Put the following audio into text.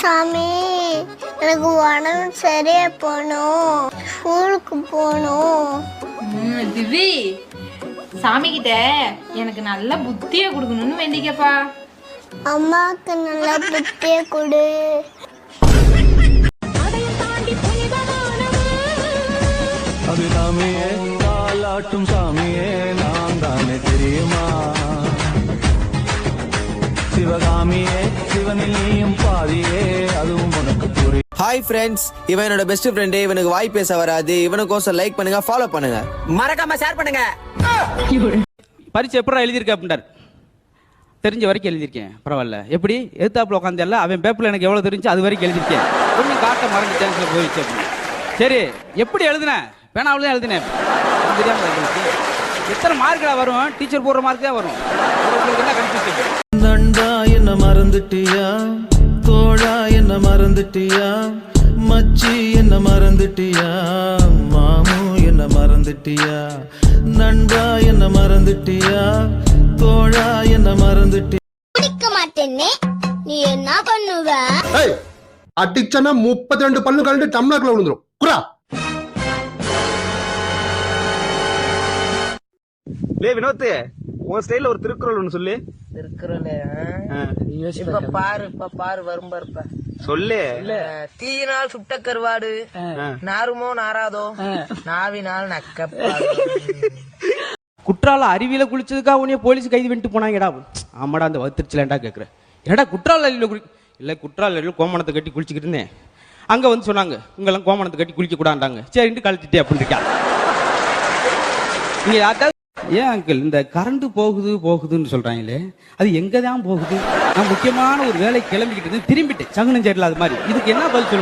சாமி எனக்கு உடம்பு சரியா போகணும். ஸ்கூலுக்கு போகணும். ம், திவி சாமி கிட்ட எனக்கு நல்ல புத்திய கொடுக்கணும்னு வேண்டிக்கப்பா. அம்மாவுக்கு நல்லா புத்திய கொடு. அது சாமியே காலாட்டும் சாமியே நான் தானே தெரியுமா? சிவகாமியே சிவனில் நீயும் பாதியே அதுவும் உனக்கு புரியும் ஹாய் ஃப்ரெண்ட்ஸ் இவன் என்னோட பெஸ்ட் ஃப்ரெண்டு இவனுக்கு வாய் பேச வராது. இவனுக்கோசம் லைக் பண்ணுங்க ஃபாலோ பண்ணுங்க. மறக்காம ஷேர் பண்ணுங்க. பரிச்சை எப்படா எழுதியிருக்க அப்படின்றார். தெரிஞ்ச வரைக்கும் எழுதியிருக்கேன். பரவாயில்ல. எப்படி? எதிர்த்தாப்புல உட்காந்தல்ல அவன் பேப்பரில் எனக்கு எவ்வளோ தெரிஞ்சு அது வரைக்கும் எழுதியிருக்கேன். கொஞ்சம் காட்ட மறந்துட்டேன் சில போயிடுச்சு அப்படின்னு. சரி எப்படி எழுதுனேன் பேனாவில் தான் எழுதினேன். எத்தனை மார்க்கடா வரும்? டீச்சர் போடுற மார்க் தான் வரும். உங்களுக்கு என்ன கன்ஃபியூஷன் நண்பா என்ன மறந்துட்டியா? தோழா என்ன மறந்துட்டியா? மச்சி என்ன மறந்துட்டியா? மாமு என்ன மறந்துட்டியா? நண்பா என்ன மறந்துட்டியா? தோழா என்ன மறந்துட்டியா பிடிக்க மாட்டேன்னே. நீ என்ன பண்ணுவ? அடிச்சனா முப்பத்தி ரெண்டு பல்லு கழண்டு டம்ளர்ல விழுந்துரும். குரா. லே வினோத் உன் ஸ்டைல்ல ஒரு திருக்குறள் ஒன்னு சொல்லு. திருக்குறளே ஆ. இப்ப பாரு. இப்ப பாரு வரும் பாரு இப்ப. சொல்லு. தீயினால் சுட்ட கருவாடு நாருமோ நாராதோ நாவினால் நக்கப்பாடு குற்றால அருவியில குளிச்சதுக்கா உன்னைய போலீஸ் கைது பண்ணிட்டு போனாங்கடா. ஆமாடா அந்த வத்திருச்சலேண்டா கேட்குறேன் என்னடா குற்றால அருவியில் குளி இல்லை குற்றால அருவியில் கோமணத்தை கட்டி குளிச்சுக்கிட்டு இருந்தேன். அங்கே வந்து சொன்னாங்க உங்கெல்லாம் கோமணத்தை கட்டி குளிக்க கூடாண்டாங்க சரின்ட்டு கழிச்சிட்டே அப்படின்னு இருக்கா நீங்க யார்ட்டாவது ஏன் அங்கிள் இந்த கரண்ட் போகுது போகுதுன்னு சொல்றாங்களே அது எங்க தான் போகுது? நான் முக்கியமான ஒரு வேலை கிளம்பிக்கிட்டு இருந்தேன் திரும்பிட்டேன். சகுனம் மாதிரி. இதுக்கு என்ன பதில் சொல்லுங்க